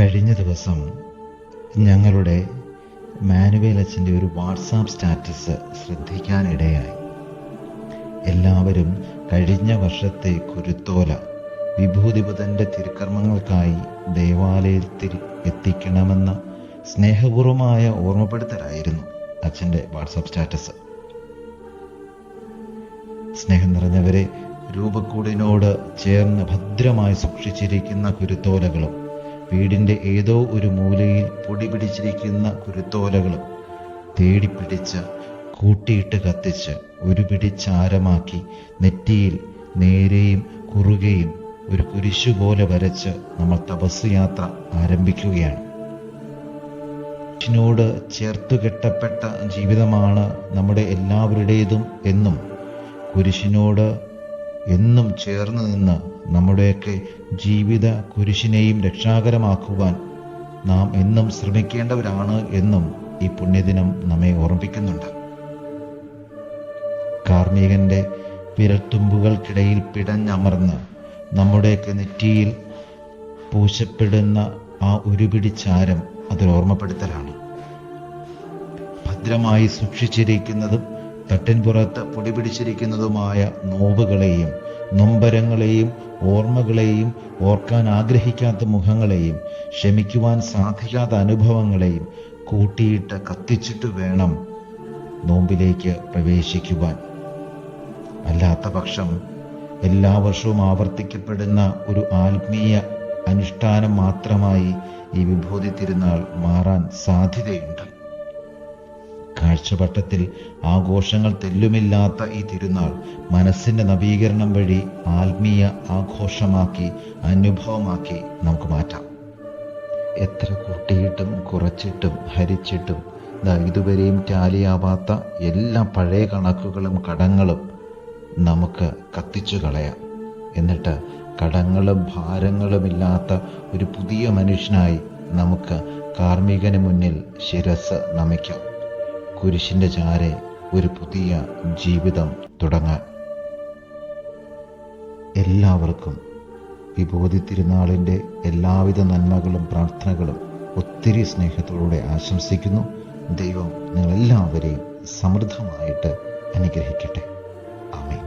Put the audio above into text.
കഴിഞ്ഞ ദിവസം ഞങ്ങളുടെ മാനുവേൽ അച്ഛന്റെ ഒരു വാട്സാപ്പ് സ്റ്റാറ്റസ് ശ്രദ്ധിക്കാനിടയായി. എല്ലാവരും കഴിഞ്ഞ വർഷത്തെ കുരുത്തോല വിഭൂതിപുതന്റെ തിരുക്കർമ്മങ്ങൾക്കായി ദേവാലയത്തിൽ എത്തിക്കണമെന്ന സ്നേഹപൂർവമായ ഓർമ്മപ്പെടുത്തലായിരുന്നു അച്ഛന്റെ വാട്സാപ്പ് സ്റ്റാറ്റസ്. സ്നേഹം നിറഞ്ഞവരെ രൂപക്കൂടിനോട് ചേർന്ന് ഭദ്രമായി സൂക്ഷിച്ചിരിക്കുന്ന കുരുത്തോലകളും വീടിന്റെ ഏതോ ഒരു മൂലയിൽ പൊടി പിടിച്ചിരിക്കുന്ന കുരുത്തോലകളും തേടിപ്പിടിച്ച് കൂട്ടിയിട്ട് കത്തിച്ച് ഒരു പിടിച്ചാരമാക്കി നെറ്റിയിൽ നേരെയും കുറുകയും ഒരു കുരിശു പോലെ വരച്ച് നമ്മൾ തപസ് യാത്ര ആരംഭിക്കുകയാണ്. ോട് ചേർത്തു കെട്ടപ്പെട്ട ജീവിതമാണ് നമ്മുടെ എല്ലാവരുടേതും എന്നും കുരിശിനോട് എന്നും ചേർന്ന് നിന്ന് നമ്മുടെയൊക്കെ ജീവിത കുരിശിനെയും രക്ഷാകരമാക്കുവാൻ നാം എന്നും ശ്രമിക്കേണ്ടവരാണ് എന്നും ഈ പുണ്യദിനം നമ്മെ ഓർമ്മിപ്പിക്കുന്നുണ്ട്. കാർമികന്റെ വിരൽത്തുമ്പുകൾക്കിടയിൽ പിടഞ്ഞമർന്ന് നമ്മുടെയൊക്കെ നെറ്റിയിൽ പൂശപ്പെടുന്ന ആ ഒരുപിടി ചാരം അതൊരു ഓർമ്മപ്പെടുത്തലാണ്. ഭദ്രമായി സൂക്ഷിച്ചിരിക്കുന്നതും തട്ടിൻപുറത്ത് പൊടി പിടിച്ചിരിക്കുന്നതുമായ നോവുകളെയും നൊമ്പരങ്ങളെയും ഓർമ്മകളെയും ഓർക്കാൻ ആഗ്രഹിക്കാത്ത മുഖങ്ങളെയും ക്ഷമിക്കുവാൻ സാധിക്കാത്ത അനുഭവങ്ങളെയും കൂട്ടിയിട്ട് കത്തിച്ചിട്ട് വേണം നോമ്പിലേക്ക് പ്രവേശിക്കുവാൻ. അല്ലാത്ത പക്ഷം എല്ലാ വർഷവും ആവർത്തിക്കപ്പെടുന്ന ഒരു ആത്മീയ അനുഷ്ഠാനം മാത്രമായി ഈ വിഭൂതി തിരുനാൾ മാറാൻ സാധ്യതയുണ്ട്. കാഴ്ചവട്ടത്തിൽ ആഘോഷങ്ങൾ തെല്ലുമില്ലാത്ത ഈ തിരുനാൾ മനസ്സിന്റെ നവീകരണം വഴി ആത്മീയ ആഘോഷമാക്കി അനുഭവമാക്കി നമുക്ക് മാറ്റാം. എത്ര കൂട്ടിയിട്ടും കുറച്ചിട്ടും ഹരിച്ചിട്ടും ഇതുവരെയും ടാലിയാവാത്ത എല്ലാ പഴയ കണക്കുകളും കടങ്ങളും നമുക്ക് കത്തിച്ചു കളയാം. എന്നിട്ട് കടങ്ങളും ഭാരങ്ങളുമില്ലാത്ത ഒരു പുതിയ മനുഷ്യനായി നമുക്ക് കാർമ്മികന് മുന്നിൽ ശിരസ് നമിക്കാം. കുരിശിന്റെ ചാരെ ഒരു പുതിയ ജീവിതം തുടങ്ങാൻ. എല്ലാവർക്കും വിഭൂതി തിരുനാളിന്റെ എല്ലാവിധ നന്മകളും പ്രാർത്ഥനകളും ഒത്തിരി സ്നേഹത്തോടെ ആശംസിക്കുന്നു. ദൈവം നിങ്ങളെല്ലാവരെയും സമൃദ്ധമായിട്ട് അനുഗ്രഹിക്കട്ടെ. ആമേൻ.